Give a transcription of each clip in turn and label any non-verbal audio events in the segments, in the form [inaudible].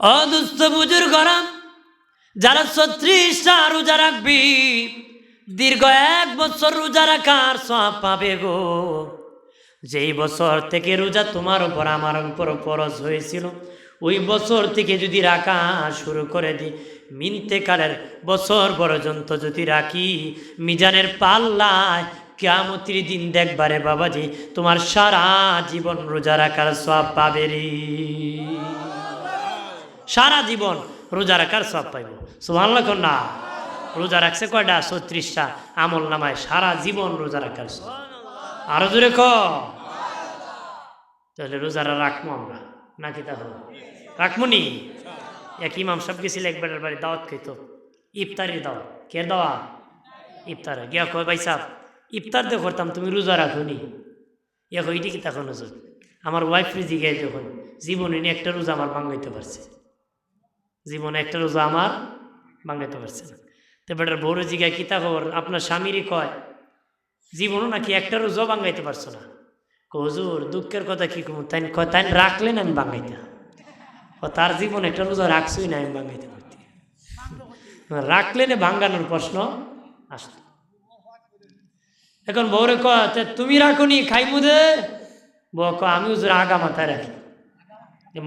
অদুস্থ বুজুর গরম যারা ছত্রিশটা রোজা রাখবি, দীর্ঘ এক বছর রোজা রাখার সব পাবে গো। যেই বছর থেকে রোজা তোমার উপর, আমার উপর পরশ হয়েছিল, ওই বছর থেকে যদি রাখা শুরু করে দিই মিনতে কালের বছর পর্যন্ত যদি রাখি, মিজানের পাল্লায় কেমতির দিন দেখবারে বাবাজি, তোমার সারা জীবন রোজা রাখার সব পাবে রে। সারা জীবন রোজা রাখার সব পাইব। সুমান না। রোজা রাখছে কয়টা? ছত্রিশটা। আমল নামায় সারা জীবন রোজা রাখার সব আরও জোরে ক। তাহলে রোজারা রাখব আমরা। নাকি তাহলে রাখব এক ইমাম সব গেছিল একবার বাড়ি দাওয়াত খাইতো। ইফতারি দাওয়াত। কে দাওয়া? ইফতার। গিয়া কয়, ভাই সাহ ইফতার দিয়ে করতাম, তুমি রোজা রাখো নি? কই এটি কি তখন আমার ওয়াইফ জিগাই যখন জীবনে একটা রোজা আমার ভাঙাইতে পারছে। জীবনে একটা রোজা আমার ভাঙাইতে পারছে না। তো বেটার বড় জিগায় কি তা খবর? আপনার স্বামীরই কয়, জীবনও নাকি একটা রোজা ভাঙাইতে পারছ না। হজুর, দুঃখের কথা কি কম? তাই কয় তাই রাখলেন আমি ভাঙাইতাম ও তার জীবন একটা রোজা রাখছই না আমি ভাঙাইতে পারতি। রাখলেন ভাঙ্গানোর প্রশ্ন আসত এখন বউরে ক তুমি রাখুনি, খাইমু দে। বউ ক আমি হুজুর আগা মাথায় রাখি।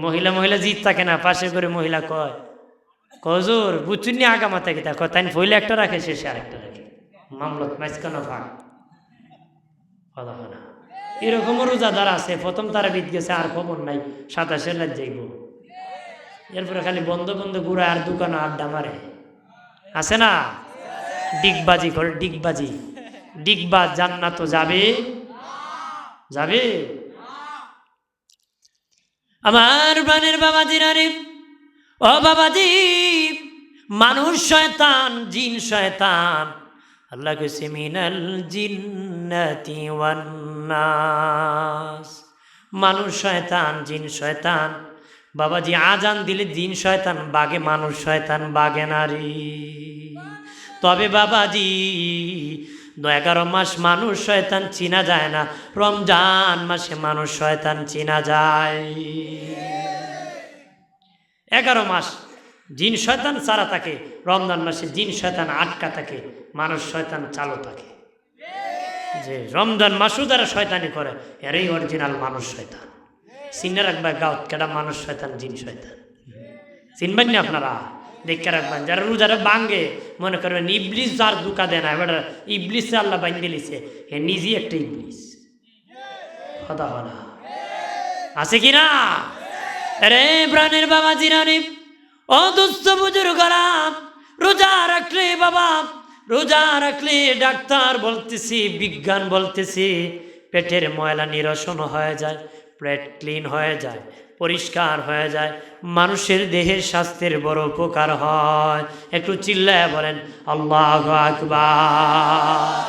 মহিলা মহিলা জিত থাকে না, পাশে করে মহিলা কয় কজুর বুঝুন নি আগা মাথায় কি কয় তাই ফইলে একটা রাখে শেষে আরেকটা রাখে। মামলত মাঝখানে ভাগ। কথা না। এরকমও রোজাদার আছে, প্রথম তারা বিদ গেছে, আর খবর নাই সাতাশে লাখ যাইব। এরপরে খালি বন্ধ বন্ধ ঘুরে আর দোকানে আড্ডা মারে। আছে না? ডিগবাজি করে ডিগবাজি। ডিগবাজ জান্নাত যাবে। যাবে? আমার প্রাণের বাবাজি নারী ও বাবাজি, মানুষ শয়তান, জিন শয়তান। আল্লাহ কেছে মিনাল জিন্নাতি ওয়ান নাস। মানুষ শয়তান, জিন শয়তান। বাবাজি, আজান দিলে জিন শয়তান বাগে, মানুষ শয়তান বাগে নারী তবে বাবাজি এগারো মাস মানুষ শয়তান চিনা যায় না। রমজান মাসে মানুষ শয়তান চিনা যায়। এগারো মাস জিন শয়তান সারা থাকে। রমজান মাসে জিন শয়তান আটকা থাকে, মানুষ শয়তান চালু থাকে। যে রমজান মাসও যারা শয়তানি করে, এরাই অরিজিনাল মানুষ শয়তান। চিনে রাখবে গাঁত কেটা মানুষ শয়তান, জিন শয়তান। চিনবেন না আপনারা? দেখে রাখবেন, যারা রোজারা বাঙ্গে মনে করবেন ইবলিস যার দুকা দেয় না, এবার ইবলিস আল্লাহ বান্ধে লিছে হে নিজেই একটা ইবলিস। কথা হলা আছে কি না? আরে প্রাণের বাবা জিরানি ও দুস্থ বুজুর গরাম রোজা রাখলে বাবা, রোজা রাখলে ডাক্তার বলতেছি, বিজ্ঞান বলতেছি, পেটের ময়লা নিরসন হয়ে যায়, পেট ক্লিন হয়ে যায়, পরিষ্কার হয়ে যায়, মানুষের দেহের স্বাস্থ্যের বড় উপকার হয়। একটু চিল্লায় বলেন, আল্লাহ আকবার।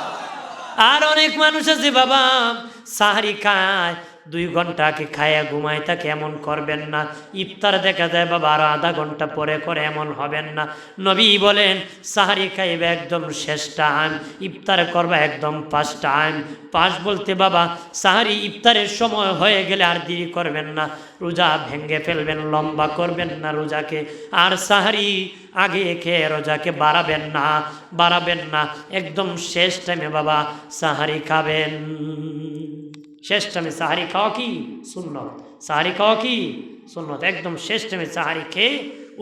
আর অনেক মানুষ আছে বাবা, সাহারি খায় দুই ঘন্টাকে খায়া ঘুমায়, তাকে এমন করবেন না। ইফতার দেখা যায় বাবা আরও আধা ঘণ্টা পরে করে, এমন হবেন না। নবী বলেন, সাহারি খাইবে একদম শেষ টাইম ইফতার করবা একদম পাঁচ টাইম পাঁচ বলতে বাবা, সাহারি ইফতারের সময় হয়ে গেলে আর দেরি করবেন না। রোজা ভেঙ্গে ফেলবেন, লম্বা করবেন না রোজাকে। আর সাহারি আগে খেয়ে রোজাকে বাড়াবেন না বাড়াবেন না। একদম শেষ টাইমে বাবা সাহারি খাবেন। শেষ টাইমে সাহারি খাওয়া কি? শূন্য সাহারি খাওয়া কি? সুন্নত। একদম শেষ টাইমে সাহারি খেয়ে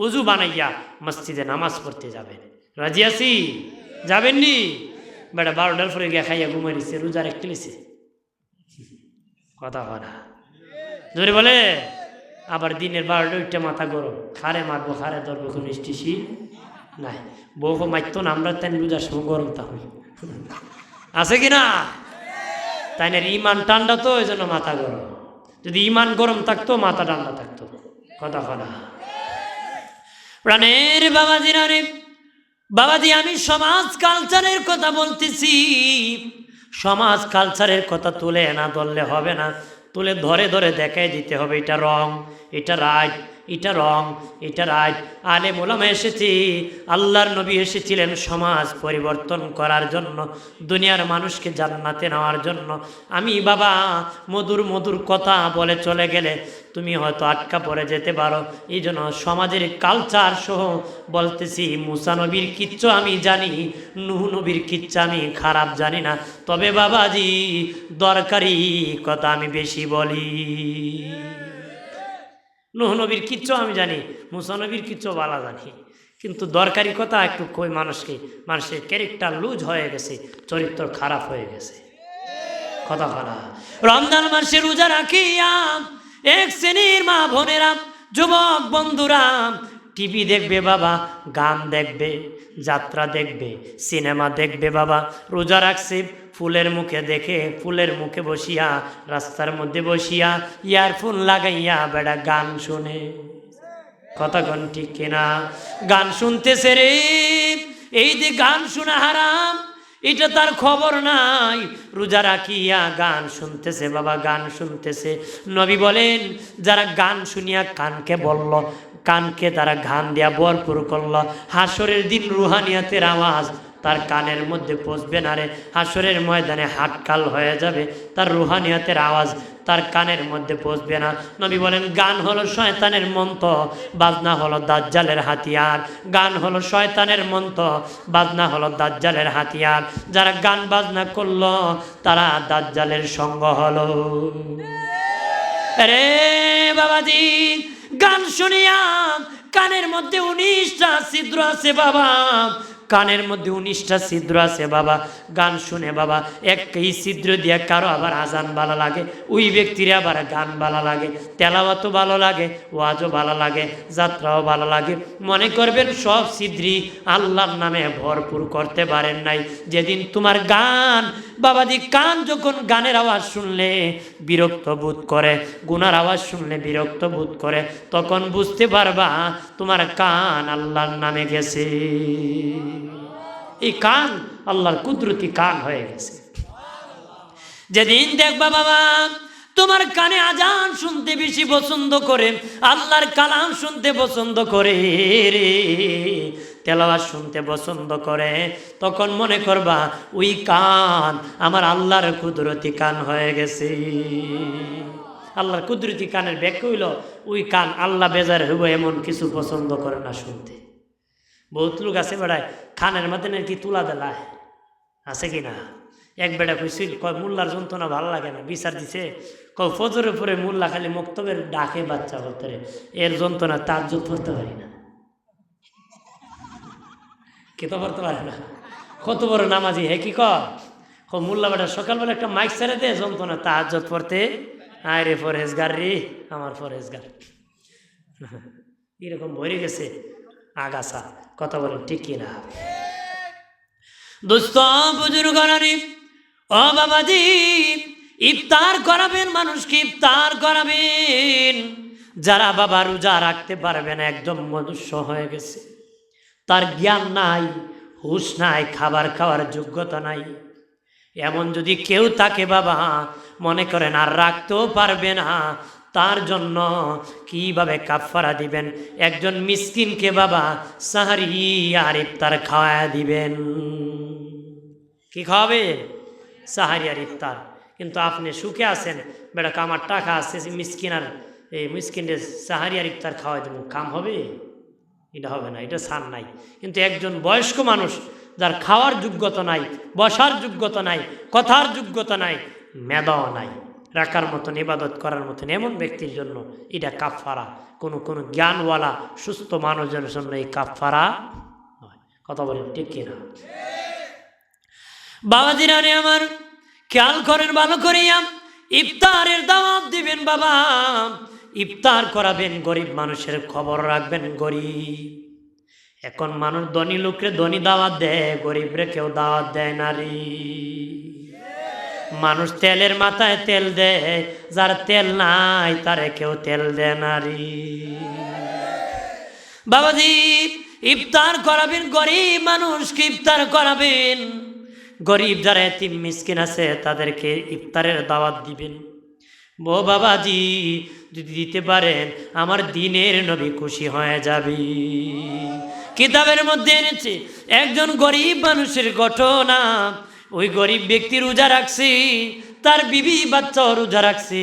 উজু বানাইয়া মসজিদে নামাজ পড়তে যাবেন রাজি আছি? যাবেননি? বেটা বারোটার পরে গিয়া খাইয়া ঘুমাই দিচ্ছে রোজা রেখে লিছে কথা বলা জোরে বলে? আবার দিনের বারোটা ওইটা মাথা গরম। খারে মারবো, খারে ধরবো, কোনো স্টিসি নাই। বউকে মারতো না, আমরা তাই রোজার সময় গরম তাহলে। আছে কি না? তাই না ইমান ঠান্ডা তো ওই জন্য মাথা গরম। যদি ইমান গরম থাকতো, মাথা ঠান্ডা থাকতো। কথা কথা প্রাণের বাবাজি রে, বাবাজি, আমি সমাজ কালচারের কথা বলতেছি। সমাজ কালচারের কথা তুলে না ধরলে হবে না। তুলে ধরে ধরে দেখাই দিতে হবে, এটা রং, এটা রাইট এটা রং, এটা রাইট আলে মোলামা এসেছি, আল্লাহর নবী এসেছিলেন সমাজ পরিবর্তন করার জন্য, দুনিয়ার মানুষকে জান্নাতে নেওয়ার জন্য। আমি বাবা, মধুর মধুর কথা বলে চলে গেলে তুমি হয়তো আটকা পড়ে যেতে পারো। এই জন্য সমাজের কালচার সহ বলতেছি, মুসা নবীর কিচ্ছু আমি জানি, নুহ নবীর কিচ্ছু আমি খারাপ জানি না। তবে বাবাজি, দরকারি কথা আমি বেশি বলি। নুহ নবীর কিচ্ছু আমি জানি, মুসা নবীর কিচ্ছু বলা জানি। কিন্তু দরকারি কথা একটু কই মানুষকে, মানুষের ক্যারেক্টার লুজ হয়ে গেছে, চরিত্র খারাপ হয়ে গেছে। কথা বলা। রমজান মাসে রোজা রাখিয়া এক শ্রেণির মা বোনেরা, যুবক বন্ধুরা টিভি দেখবে বাবা, গান দেখবে, যাত্রা দেখবে, সিনেমা দেখবে বাবা, রোজা রাখছে ফুলের মুখে দেখে, ফুলের মুখে বসিয়া, রাস্তার মধ্যে বসিয়া ইয়ারফোন লাগাইয়া বেড়া গান শুনে। কোন ঠিক কিনা? গান শুনতেছে রে, এই যে গান শোনা হারাম, এটা তার খবর নাই। রোজা রাখিয়া গান শুনতেছে, বাবা গান শুনতেছে। নবী বলেন, যারা গান শুনিয়া কানকে বলল, কানকে তারা গান দিয়া ভরপুর করল। হাসরের দিন রুহানিয়াতের আওয়াজ তার কানের মধ্যে পচবে না রে। হাসরের ময়দানে হাটকাল হয়ে যাবে, তার রুহানিয়াতের আওয়াজ তার কানের মধ্যে পচবে না। নবী বলেন, গান হলো শয়তানের মন্ত্র, বাজনা হলো দাজ্জালের হাতিয়ার। গান হলো শয়তানের মন্ত্র, বাজনা হলো দাজ্জালের হাতিয়ার। যারা গান বাজনা করল, তারা দাজ্জালের সঙ্গ হলো। রে বাবাজি, গান শুনিয়া কানের মধ্যে উনিশটা ছিদ্র আছে বাবা। কানের মধ্যে উনিশটা ছিদ্র আছে বাবা, গান শুনে বাবা, একই ছিদ্র দিয়ে কারও আবার আজান ভালো লাগে, ওই ব্যক্তির আবার গান ভালো লাগে, তেলাওয়াতও ভালো লাগে, ওয়াজও ভালো লাগে, যাত্রাও ভালো লাগে। মনে করবেন সব ছিদ্রি আল্লাহর নামে ভরপুর করতে পারেন নাই। যেদিন তোমার গান, বাবাজি কান যখন গানের আওয়াজ শুনলে বিরক্ত বোধ করে, গুনার আওয়াজ শুনলে বিরক্ত বোধ করে, তখন বুঝতে পারবা তোমার কান আল্লাহর নামে গেছে। এই কান, আল্লাহর কুদরতি কান হয়ে গেছে। যেদিন দেখবা বাবা, তোমার কানে আজান শুনতে বেশি পছন্দ করে, আল্লাহর কালাম শুনতে পছন্দ করে রে। তেলাওয়াত শুনতে পছন্দ করে, তখন মনে করবা, ওই কান আমার আল্লাহর কুদরতি কান হয়ে গেছে। আল্লাহর কুদরতি কানের ব্যাখ্যা হইল, ওই কান আল্লাহ বেজার হইব এমন কিছু পছন্দ করে না শুনতে। বহুত লোক আছে বেড়ায় খানের মধ্যে নাকি তুলা দেলায় আছে কি না? এক বেড়া কইছিল, কয়, মোল্লার যন্ত্রণা ভালো লাগে না, বিচার দিছে। কয় ফজরের পরে মোল্লা খালি মক্তবের ডাকে বাচ্চা হতে এর যন্ত্রণা তার যোগ করতে পারি না। কেতো করতে পারে না। কত বড় নামাজি, হে কি কর মোল্লা বেটা, সকালবেলা একটা মাইক ছেড়ে দে, যন্ত্রণা তার যোগ পড়তে আয় রে ফরেজগার রে, আমার ফরেজগার এরকম ভরে গেছে। আগাছা, কথা বলেন ঠিক কিনা? দোস্ত বুজুর্গ ইফতার করাবেন মানুষকে, ইফতার করাবেন। যারা বাবা রোজা রাখতে পারবেন একদম মনুষ্য হয়ে গেছে। তার জ্ঞান নাই, হুশ নাই, খাবার খাওয়ার যোগ্যতা নাই। এমন যদি কেউ তাকে বাবা, মনে করেন আর রাখতেও পারবে না তার জন্য কীভাবে কাফারা দিবেন? একজন মিসকিনকে বাবা সাহারি আর ইফতার খাওয়া দিবেন। কি খাওয়াবে? সাহারি আর ইফতার। কিন্তু আপনি সুখে আছেন? বেটা আমার টাকা আছে মিসকিন আর এই মিসকিনের সাহারি আর ইফতার খাওয়াই দেবো কাম হবে? এটা হবে না, এটা সার নাই। কিন্তু একজন বয়স্ক মানুষ যার খাওয়ার যোগ্যতা নাই, বসার যোগ্যতা নাই, কথার যোগ্যতা নাই, মেধাও নাই। রাখার মতন, ইবাদত করার মতন এমন ব্যক্তির জন্য এটা কাফারা কোনো কোনো জ্ঞানওয়ালা, সুস্থ মানুষের জন্য এই কাফারা হয় কথা বলেন, ঠিক কিনা বাবাজিরা রে আমার, খেয়াল করেন ভালো করিয়া। ইফতারের দাওয়াত দিবেন বাবা। ইফতার করাবেন গরিব মানুষের খবর রাখবেন গরিব। এখন মানুষ ধনী লোকরে ধনী দাওয়াত দেয়, গরিবরে কেউ দাওয়াত দেয় না রে। মানুষ তেলের মাথায় তেল দেয়, যার তেল নাই, তারে কেউ তেল দেয় না রে। বাবাজি, ইফতার করাবেন, গরিব মানুষকে ইফতার করাবেন। গরিব যারা এতিম মিসকিন আছে, তাদেরকে ইফতারের দাওয়াত দিবেন। ও বাবাজি, যদি দিতে পারেন, আমার দিনের নবী খুশি হয়ে যাবে। কিতাবের মধ্যে এনেছে, একজন গরিব মানুষের ঘটনা। ওই গরিব ব্যক্তি রোজা রাখছে, তার বিবি বাচ্চাও রোজা রাখছে,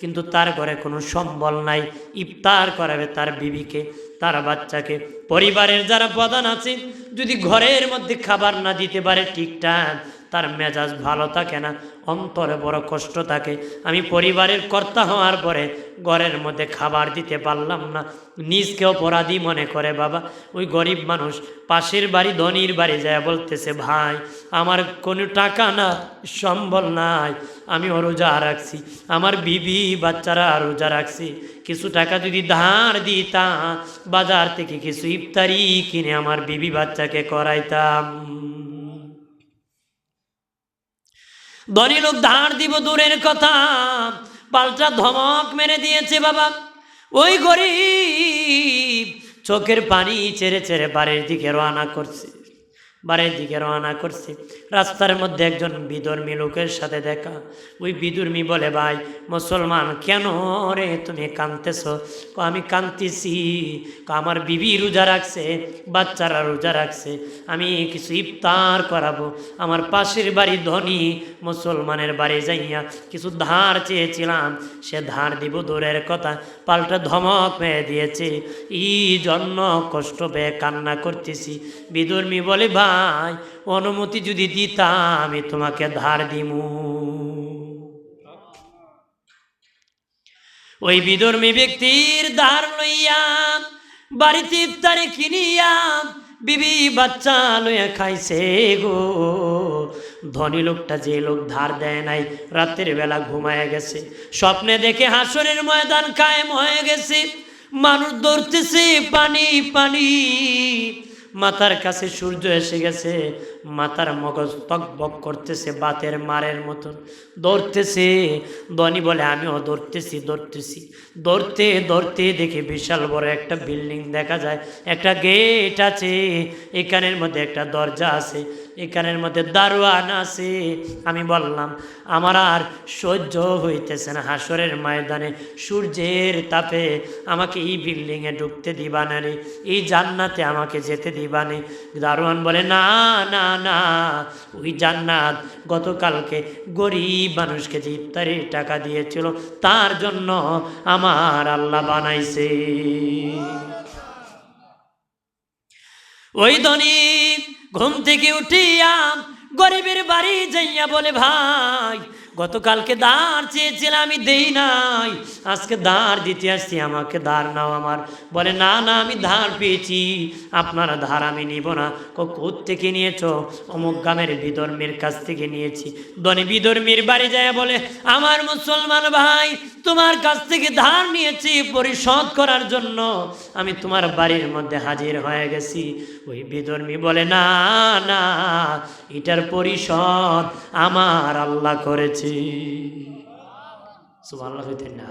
কিন্তু তার ঘরে কোনো সম্বল নাই। ইফতার করাবে তার বিবিকে, তার বাচ্চাকে। পরিবারের যারা প্রধান আছে যদি ঘরের মধ্যে খাবার না দিতে পারে ঠিকঠাক তার মেজাজ ভালো থাকে না, অন্তরে বড় কষ্ট থাকে। আমি পরিবারের কর্তা হওয়ার পরে ঘরের মধ্যে খাবার দিতে পারলাম না। নিজকে অপরাধী মনে করে, বাবা। ওই গরিব মানুষ, পাশের বাড়ি, ধনির বাড়ি যায় বলতেছে, ভাই, আমার কোনো টাকা না সম্বল নাই, আমি রোজা রাখছি। আমার বিবি, বাচ্চারা রোজা রাখছি। কিছু টাকা যদি ধার দিতাম, বাজার থেকে কিছু ইফতারি কিনে আমার বিবি বাচ্চাকে করাইতাম। ধনী লোক ধার দিব দূরের কথা। পাল্টা ধমক মেরে দিয়েছে বাবা। ওই গরিব চোখের পানি ছেড়ে ছেড়ে বাড়ির দিকে রওনা করছে। বাড়ির দিকে রওনা করছে। রাস্তার মধ্যে একজন বিধর্মী লোকের সাথে দেখা। ওই বিধর্মী বলে, ভাই, মুসলমান কেন রে তুমি কাঁদতেছ? আমি কাঁদতেছি। আমার বিবি রোজা রাখছে, বাচ্চারা রোজা রাখছে। আমি কিছু ইফতার করাবো। আমার পাশের বাড়ি ধনী মুসলমানের বাড়ি যাইয়া কিছু ধার চেয়েছিলাম। সে ধার দিব দূরের কথা, পাল্টা ধমক মেয়ে দিয়েছে। ই জন্য কষ্ট পেয়ে কান্না করতেছি। বিধর্মী বলে, ভাই অনুমতি যদি দিতাম, আমি তোমাকে ধার দিমু। ওই বিধর্মী ব্যক্তির ধার লইয়া বাড়িতে ইফতারে কিনিয়া বিবি বাচ্চা লইয়া খাইছে গো। ধনী লোকটা যে লোক ধার দেয় নাই, রাতের বেলা ঘুমায় গেছে। স্বপ্নে দেখে হাসরের ময়দান কায়েম হয়ে গেছে। মানুষ দৌড়তেছে পানি পানি। মাথার কাছে সূর্য এসে গেছে। মাথার মগজ তকবক করতেছে, বাতের মারের মতন দৌড়তেছে দনি বলে, আমিও দৌড়তেছি দৌড়তেছি। দৌড়তে দৌড়তে দেখে বিশাল বড় একটা বিল্ডিং দেখা যায়। একটা গেট আছে, এখানের মধ্যে একটা দরজা আছে, এখানের মধ্যে দারোয়ান আছে। আমি বললাম, আমার আর সহ্য হইতেছে না, হাসরের ময়দানে সূর্যের তাপে আমাকে এই বিল্ডিংয়ে ঢুকতে দিবা না রে, এই জান্নাতে আমাকে যেতে দিবা নে দারোয়ান বলে, না না না ওই জান্নাত গতকালকে গরিব মানুষকে যে ইফতারির টাকা দিয়েছিল, তার জন্য আমার আল্লাহ বানাইছে। ওই ধনী ঘুম থেকে উঠিয়া গরিবের বাড়ি যাইয়া বলে, ভাই গতকালকে দাঁড় চেয়েছিলাম আমি দেই নাই। আজকে দাঁড় দিতে আসছি, আমাকে দাঁড় নাও আমার। বলে, না না, আমি ধার পেয়েছি। আপনারা ধার আমি নিব না। কোথ থেকে নিয়েছ? অমুক গ্রামের বিধর্মীর কাছ থেকে নিয়েছি। ধনী বিধর্মীর বাড়ি যায় বলে, আমার মুসলমান ভাই, তোমার কাছ থেকে ধার নিয়েছি পরিশোধ করার জন্য। আমি তোমার বাড়ির মধ্যে হাজির হয়ে গেছি। ওই বিধর্মী বলে, না না, এটার পরিশোধ আমার আল্লাহ করেছি। সুবহানাল্লাহ না।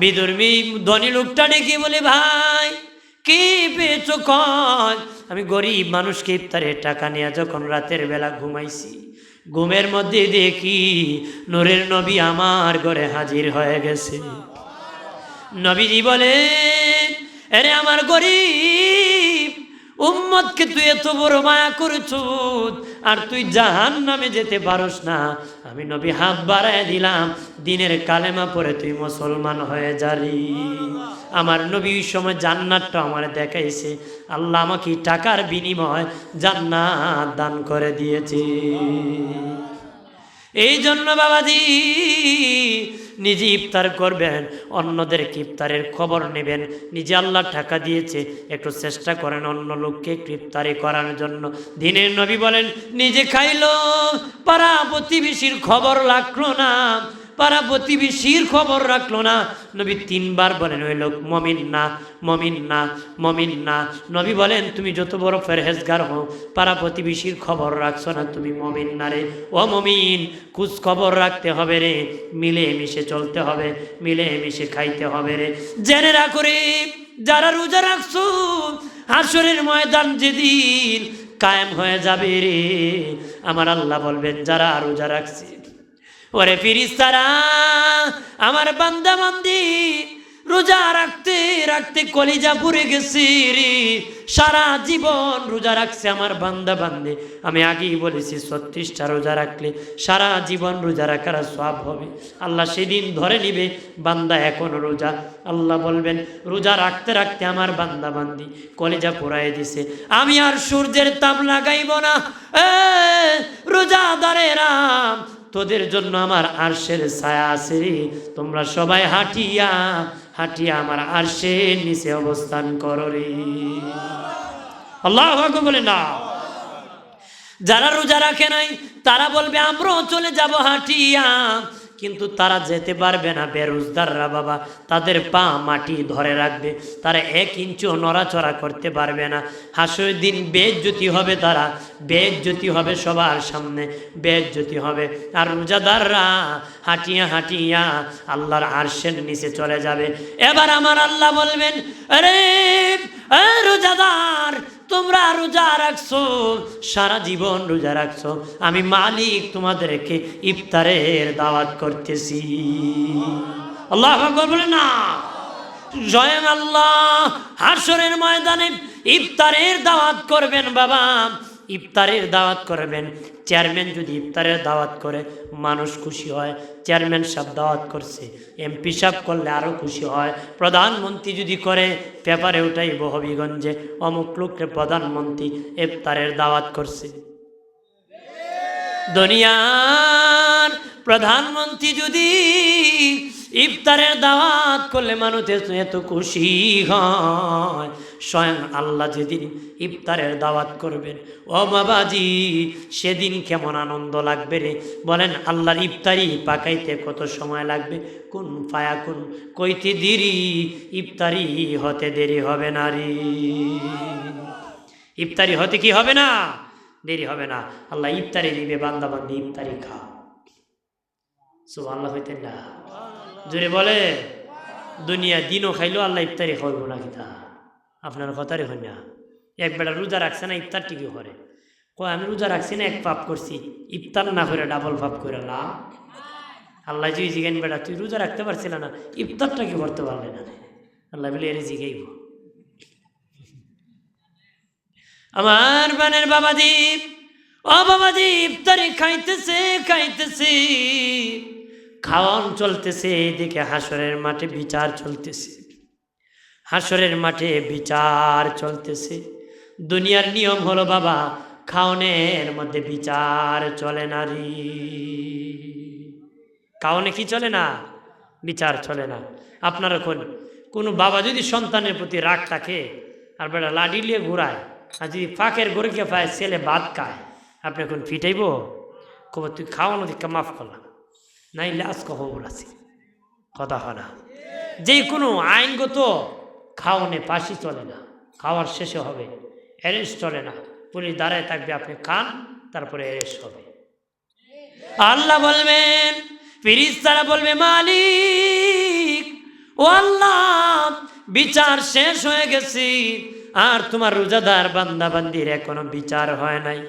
বিধর্মী ধনী লোকটা ডেকে বলে, ভাই, কি পেয়েছ কন আমি গরিব মানুষকে ইফতারের টাকা নিয়ে যখন রাতের বেলা ঘুমাইছি, ঘুমের মধ্যে দেখি নূরের নবী আমার ঘরে হাজির হয়ে গেছে। নবীজি বলে এরে আমার গরিব, উম্মতকে তুই এত বড় মায়া করেছ আর তুই জাহান নামে যেতে পারস না। আমি নবী হাত বাড়ায় দিলাম, দিনের কালেমা পরে তুই মুসলমান হয়ে যাবি। আমার নবী ওই সময় জান্নাতটা আমার দেখাইছে। আল্লাহ আমাকে টাকার বিনিময় জান্নাত দান করে দিয়েছে। এই জন্য বাবাজি নিজে ইফতার করবেন অন্যদের ইফতারের খবর নেবেন। নিজে আল্লাহ টাকা দিয়েছে, একটু চেষ্টা করেন অন্য লোককে একটু ইফতারি করার জন্য। দিনের নবী বলেন, নিজে খাইল, পাড়া প্রতিবেশীর খবর লাগল না। পাড়া প্রতিবেশীর খবর রাখল না। নবী তিনবার বলেন, ওই লোক মমিন না মমিন না মমিন না। নবী বলেন, তুমি যত বড় ফেরহেজগার হও, পাড়া প্রতিবেশীর খবর রাখছো না, তুমি মমিন না রে। ও মমিন কুচ খবর রাখতে হবে রে মিলে মিশে চলতে হবে মিলে মিশে খাইতে হবে রে। জেনে রাখো রে, যারা রোজা রাখছো হাসরের ময়দান যেদিন কায়েম হয়ে যাবে রে। আমার আল্লাহ বলবেন, যারা রোজা রাখছে ওরে ফিরিস্তারা, আমার বান্দা বান্দি, রোজা রাখতে রাখতে কলিজা পুড়ে গেছি রে। সারা জীবন রোজা রাখছে আমার বান্দা বান্দে। আমি আগেই বলেছি, ছত্রিশটা রোজা রাখলে সারা জীবন রোজা রাখার সব হবে। আল্লাহ সেদিন ধরে নিবে, বান্দা এখন রোজা। আল্লাহ বলবেন, রোজা রাখতে রাখতে আমার বান্দা বান্দি কলেজা পোড়াই দিছে। আমি আর সূর্যের তাপ লাগাইব না। এ, রোজাদারেরা তোদের জন্য আমার আরশের ছায়া আছে তোমরা সবাই হাঁটিয়া হাঁটিয়া আমার আরশের নিচে অবস্থান করো রে। আল্লাহ বলে না। যারা রোজা রাখে নাই, তারা বলবে, আমরাও চলে যাব হাঁটিয়া। কিন্তু তারা যেতে পারবে না বেরোজদাররা বাবা। তাদের পা মাটি ধরে রাখবে। তারা এক ইঞ্চিও নড়াচড়া করতে পারবে না। হাসুর দিন বেজ্যোতি হবে তারা। বেজ্যোতি হবে সবার সামনে। বেজ্যোতি হবে। আর রোজাদাররা হাঁটিয়া হাঁটিয়া আল্লাহর আরশের নিচে চলে যাবে। এবার আমার আল্লাহ বলবেন, আরে রোজাদার তোমরা রোজা রাখছো, সারা জীবন রোজা রাখছো, আমি মালিক তোমাদেরকে ইফতারের দাওয়াত করতেছি। আল্লাহ বলে না। জয়ন আল্লাহ হাসরের ময়দানে ইফতারের দাওয়াত করবেন বাবা। ইফতারের দাওয়াত করবেন। চেয়ারম্যান যদি ইফতারের দাওয়াত করে, মানুষ খুশি হয়। চেয়ারম্যান সাহেব দাওয়াত করছে। এমপি সাহেব করলে আরও খুশি হয়। প্রধানমন্ত্রী যদি করে, পেপারে উঠাইব হবিগঞ্জে। অমুক লোককে প্রধানমন্ত্রী ইফতারের দাওয়াত করছে। দুনিয়ার প্রধানমন্ত্রী যদি ইফতারের দাওয়াত করলে মানুষ এত খুশি হয়। স্বয়ং আল্লাহ যেদিন ইফতারের দাওয়াত করবেন ও বাবাজি সেদিন কেমন আনন্দ লাগবে রে? বলেন, আল্লাহর ইফতারি পাকাইতে কত সময় লাগবে? কোন পায়া কোন, কইতে দেরি, ইফতারি হতে দেরি হবে না রে। ইফতারি হতে কি হবে না? দেরি হবে না। আল্লাহ ইফতারি দিবে, বান্দা বান্দি ইফতারি খা সব আল্লাহ হইতেন না। জোরে বলে দুনিয়া দিনও খাইলো আল্লাহ ইফতারি খাইব না কিতা আপনার কথারই হয় না। এক বেটা রোজা রাখছে না, ইফতার টিকি করে। কয়, আমি রোজা রাখছি না, এক পাপ করছি। ইফতার না করে ডাবল পাপ করে লাভ। আল্লাহ যদি জিগেন বেড়া তুই রোজা রাখতে পারছিল না, ইফতারটা কি করতে পারলে না? আল্লাহ বলে, এর জিগাইব। আমার বানের বাবাজি, ও বাবাজি, ইফতারি খাইতেছে খাইতেছে। খাওয়ান চলতেছে, এদিকে হাসরের মাঠে বিচার চলতেছে। হাসরের মাঠে বিচার চলতেছে। দুনিয়ার নিয়ম হলো, বাবা, খাওনের মধ্যে বিচার চলে না রি। খাওনে কি চলে না? বিচার চলে না। আপনার কোন কোনো বাবা যদি সন্তানের প্রতি রাগ থাকে, আর বেটা লাডি নিয়ে ঘুরায়, আর যদি ফাঁকের গরুকে পায়, ছেলে ভাত খায়, আপনি এখন ফিটাইব কব তুই খাওয়ানো দিকে মাফ করলাম নাইলে আজকে হবর আছে কথা হয় না। যে কোনো আইনগত খাওয়ানে পাশি চলে না। খাওয়ার শেষে হবে অ্যারেস্ট চলে না। পুলিশ দাঁড়ায় থাকবে, আপনি খান, তারপরে অ্যারেস্ট হবে। আল্লাহ বলবেন, ফিরিস্তারা বলবে, মালিক, ও আল্লাহ, বিচার শেষ হয়ে গেছি। আর তোমার রোজাদার বান্দাবান্দির এখনও বিচার হয় নাই।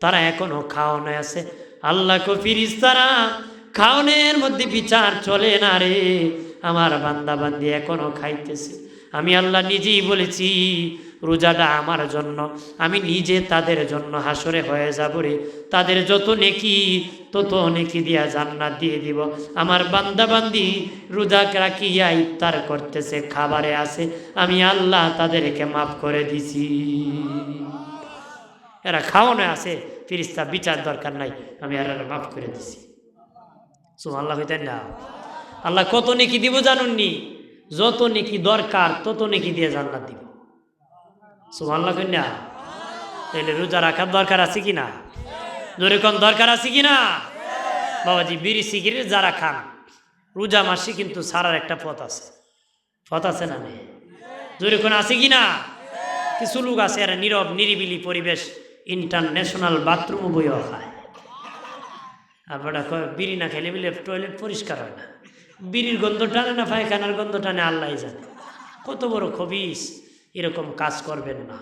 তারা এখনও খাওয়ানো আছে। আল্লাহ কো ফিরিস্তারা খাওনের মধ্যে বিচার চলে না রে। আমার বান্দাবান্দি এখনও খাইতেছে। আমি আল্লাহ নিজেই বলেছি, রোজাটা আমার জন্য, আমি নিজে তাদের জন্য হাসরে হয়ে যাব রে। তাদের যত নেকি, তত নেকি দিয়া জান্নাত দিয়ে দিব। আমার বান্দা বান্দি রোজা রাখিয়া ইফতার করতেছে, খাবারে আছে, আমি আল্লাহ তাদেরকে মাফ করে দিছি। এরা খাওয়ানো আছে, ফিরিস্তা বিচার দরকার নাই, আমি আর মাফ করে দিছি। সো আল্লাহ হইতেন না। আল্লাহ কত নেকি দিব জানুননি? যত নেকি দরকার, তত নেকি দিয়ে জান্নাত দিব। সুবহানাল্লাহ কন্যা। তাহলে রোজা রাখার দরকার আছে কি না? কোন দরকার আছে কি না? বাবাজি, বিড়ি, সিগারেট, যারা খান, রোজা মাসে কিন্তু সারার একটা পথ আছে। পথ আছে না নেই? কোন আছে কি না? কিছু লোক আছে, এরা নীরব, নিরিবিলি পরিবেশ, ইন্টারন্যাশনাল বাথরুমও বইও খায়। আর কয়, বিড়ি না খেলে বিলে টয়লেট পরিষ্কার হয় না। বিড়ির গন্ধ টানে না, পায়খানার গন্ধ টানে আল্লাহ জানে। কত বড় খবিস, এরকম কাজ করবেন না।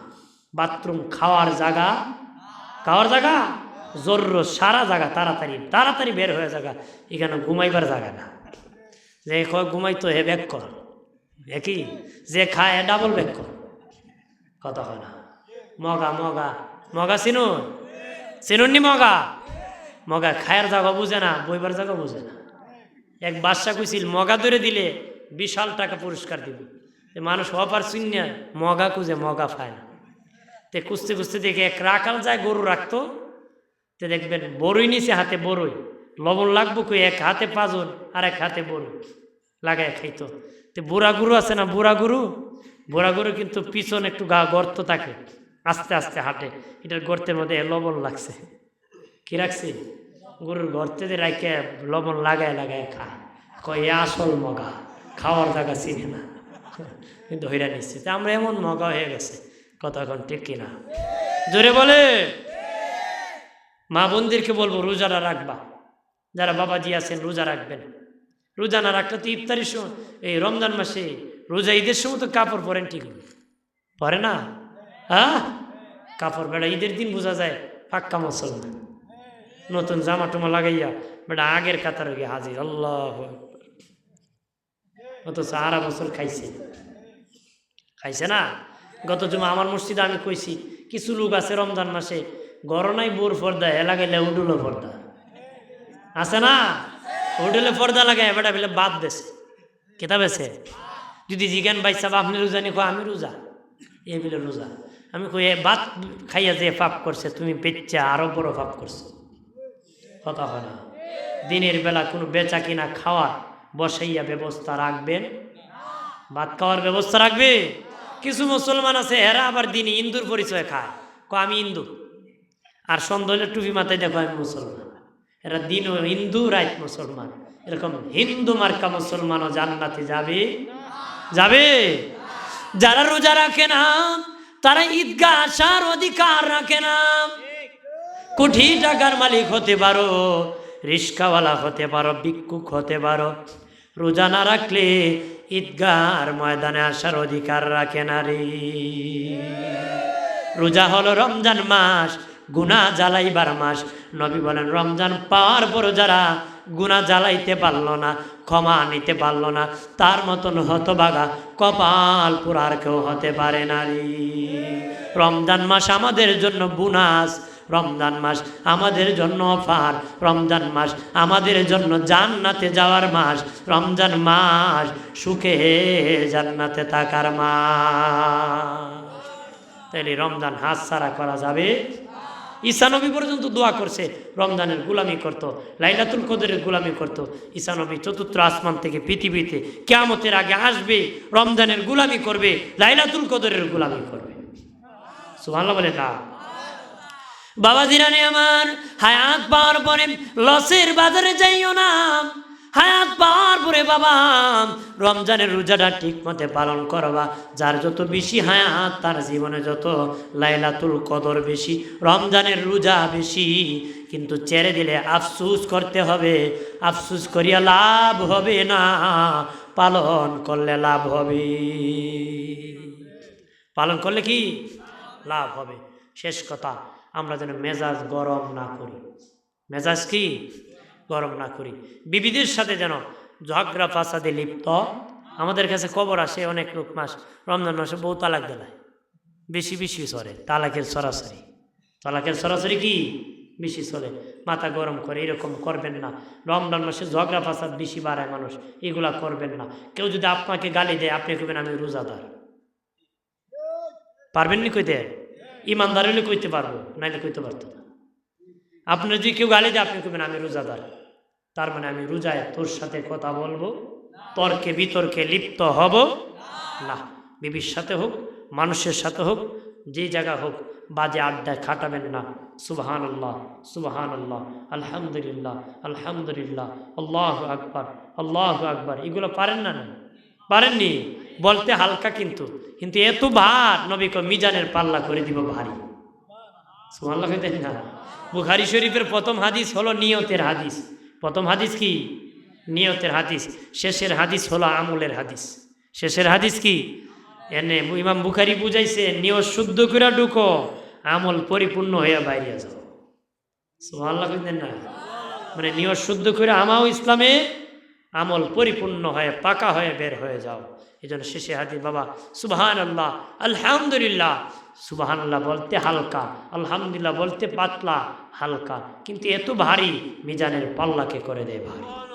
বাথরুম খাওয়ার জায়গা খাওয়ার জায়গা? জোর সারা জায়গা, তাড়াতাড়ি তাড়াতাড়ি বের হয়ে জায়গা, এখানে ঘুমাইবার জায়গা না। যে কয়, ঘুমাই তো হে, ব্যাক কর। একই যে খায় ডাবল ব্যাক কর। কথা হয় না। মগা মগা। মগা চিনুন? চিনুননি মগা? মগা খায়ের জায়গা বুঝে না, বইবার জায়গা বুঝে না। এক বাদশা কুছিল মগা ধরে দিলে বিশাল টাকা পুরস্কার দিবে। মানুষ অপার শূন্য মগা খুঁজে মগা না। তে কুস্তে কুস্তে দেখে এক রাখাল যায় গরু রাখতো। তে দেখবেন বড়ই নিচে হাতে বড়ই লবণ লাগবো কই এক হাতে পাজন আর এক হাতে বড়ই লাগায় খাইতো। তে বুড়া গরু আছে না বুড়া গরু? বুড়া গরু কিন্তু পিছন একটু গা গর্ত থাকে, আস্তে আস্তে হাঁটে। এটার গর্তের মধ্যে লবণ লাগছে। কি রাখছি? গরুর গর্তে রাখে লবণ লাগায় লাগায় খায় কয় আসল মগা, খাওয়ার জায়গা চিনে না। [laughs] কিন্তু হইরা নিচ্ছে আমরা এমন মগা হয়ে গেছে কতক্ষণ ঠিক কিনা। জোরে বলে। মা বোনদেরকে বলব রোজারা রাখবা। যারা বাবাজি আছেন, রোজা রাখবেন। রোজা না রাখলে তো ইফতারির সময়, এই রমজান মাসে রোজা ঈদের সময় তো কাপড় পরেন ঠিক পরে না? হ্যাঁ? কাপড় বেড়া, ঈদের দিন বোঝা যায়, পাক্কা মুসলমান। নতুন জামা টুমা লাগাইয়া, বেটা আগের কাতার গিয়ে হাজির, আল্লাহ অথচ আরা বছর খাইছে। খাইছে না? গত জমা আমার মসজিদে আমি কইছি, কিছু লোক আছে রমজান মাসে গরনাই বোর পর্দা, এ লাগাইলে উডুলো পর্দা। আছে না? উডুলে পর্দা লাগাই বেটা বেলে বাদ দেছে। কিতাব আছে? যদি জিজ্ঞান সাহেব, আপনি রোজা নি আমি রোজা। এ বিলে রোজা। আমি কই ভাত খাইয়া যে পাপ করছে, তুমি পেচ্চা আরও বড় পাপ করছ। কথা হয় না। দিনের বেলা কোনো বেচা কিনা খাওয়ার বসাইয়া ব্যবস্থা রাখবেন? ভাত খাওয়ার ব্যবস্থা রাখবে? কিছু মুসলমান আছে, এরা আবার দিনে ইন্দুর পরিচয় খায়। ক আমি ইন্দু আর সন্ধ্যে টুপি মাথায় দেখো, আমি মুসলমান। এরা দিন হিন্দু রাইত মুসলমান। এরকম হিন্দু মার্কা মুসলমানও জান্নাতে যাবে? যাবে? যারা রোজা রাখে না, তারা ঈদগাহ আসার অধিকার রাখে না। কোটি টাকার মালিক হতে পারো, রিস্কাওয়ালা হতে পারো, ভিক্ষুক হতে পারো। রোজা না রাখলে ঈদগার ময়দানে আসার অধিকার রাখে না রে। রোজা হলো রমজান মাস গুনা জ্বালাইবার মাস। নবী বলেন, রমজান পাওয়ার পর যারা গুনা জ্বালাইতে পারল না, ক্ষমা নিতে পারল না, তার মতন হতবাগা কপাল পুরার কেউ হতে পারে নারী রমজান মাস আমাদের জন্য বুনাস রমজান মাস আমাদের জন্য অফার। রমজান মাস আমাদের জন্য জান্নাতে যাওয়ার মাস। রমজান মাস সুখে জান্নাতে থাকার মাস। তাইলে রমজান হাত ছাড়া করা যাবে? ঈশানবী পর্যন্ত দোয়া করছে, রমজানের গুলামি করত, লাইলাতুল কদরের গুলামি করত। ঈসানবী চতুর্থ আসমান থেকে পৃথিবীতে কেয়ামতের আগে আসবে, রমজানের গুলামি করবে, লাইলাতুল কদরের গুলামি করবে। সুবহানাল্লাহ বলে না। বাবা জিরানি আমার, হায়াত পাওয়ার পরে লসের বাজারে যাইও না। হায়াত পাওয়ার পরে বাবা, রমজানের রোজাটা ঠিক মতে পালন করবা। যার যত বেশি হায়াত, তার জীবনে যত লাইলাতুল কদর বেশি, রমজানের রোজা বেশি। কিন্তু ছেড়ে দিলে আফসুস করতে হবে। আফসুস করিয়া লাভ হবে না। পালন করলে লাভ হবে। পালন করলে কি? লাভ হবে। শেষ কথা। আমরা যেন মেজাজ গরম না করি। মেজাজ কি? গরম না করি। বিবিদের সাথে যেন ঝগড়া ফাসাদে লিপ্ত। আমাদের কাছে খবর আসে অনেক লোক মাস। রমজান মাসে বউ তালাক দেলায় বেশি বেশি সরে তালাকের সরাসরি। তালাকের সরাসরি কি? বেশি চলে। মাথা গরম করে এরকম করবেন না। রমজান মাসে ঝগড়া ফাসাদ বেশি বাড়ায় মানুষ। এগুলা করবেন না। কেউ যদি আপনাকে গালি দেয়, আপনি কবেন আমি রোজাদার। পারবেন নি কইতে? ইমানদার কইতে পারব, নাইলে কইতে পারতো না। আপনার যদি কেউ গালি দেয়, আপনি কবেন আমি রোজাদার। তার মানে আমি রোজায় তোর সাথে কথা বলব, তর্কে বিতর্কে লিপ্ত হব। না, বিবির সাথে হোক, মানুষের সাথে হোক যে জায়গা হোক, বাজে আড্ডায় খাটাবেন না। সুবহান আল্লাহ সুবহান আল্লাহ আলহামদুলিল্লাহ আলহামদুলিল্লাহ, আল্লাহ আকবার আল্লাহ আকবার। এগুলো পারেন না না। পারেননি? বলতে হালকা কিন্তু। কিন্তু এত ভার নবীকে মিজানের পাল্লা করে দিব ভারী। দেখেন না। বুখারি শরীফের প্রথম হাদিস হলো নিয়তের হাদিস। প্রথম হাদিস কি? নিয়তের হাদিস। শেষের হাদিস হলো আমলের হাদিস। শেষের হাদিস কি? এনে ইমাম বুখারি বুঝাইছে, নিয়ত শুদ্ধ করে ঢুকো, আমল পরিপূর্ণ হইয়া বাইরে যাও। সুবহানাল্লাহ কইতেন না। মানে নিয়ত শুদ্ধ করে আমাও ইসলামে আমল পরিপূর্ণ হয়ে, পাকা হয়ে বের হয়ে যাও। এই জন্য শেষে হাতি বাবা সুবাহান আল্লাহ আলহামদুলিল্লাহ। সুবাহান আল্লাহ বলতে হালকা, আলহামদুলিল্লাহ বলতে পাতলা, হালকা। কিন্তু এত ভারী, মিজানের পাল্লাকে করে দেয় ভারী।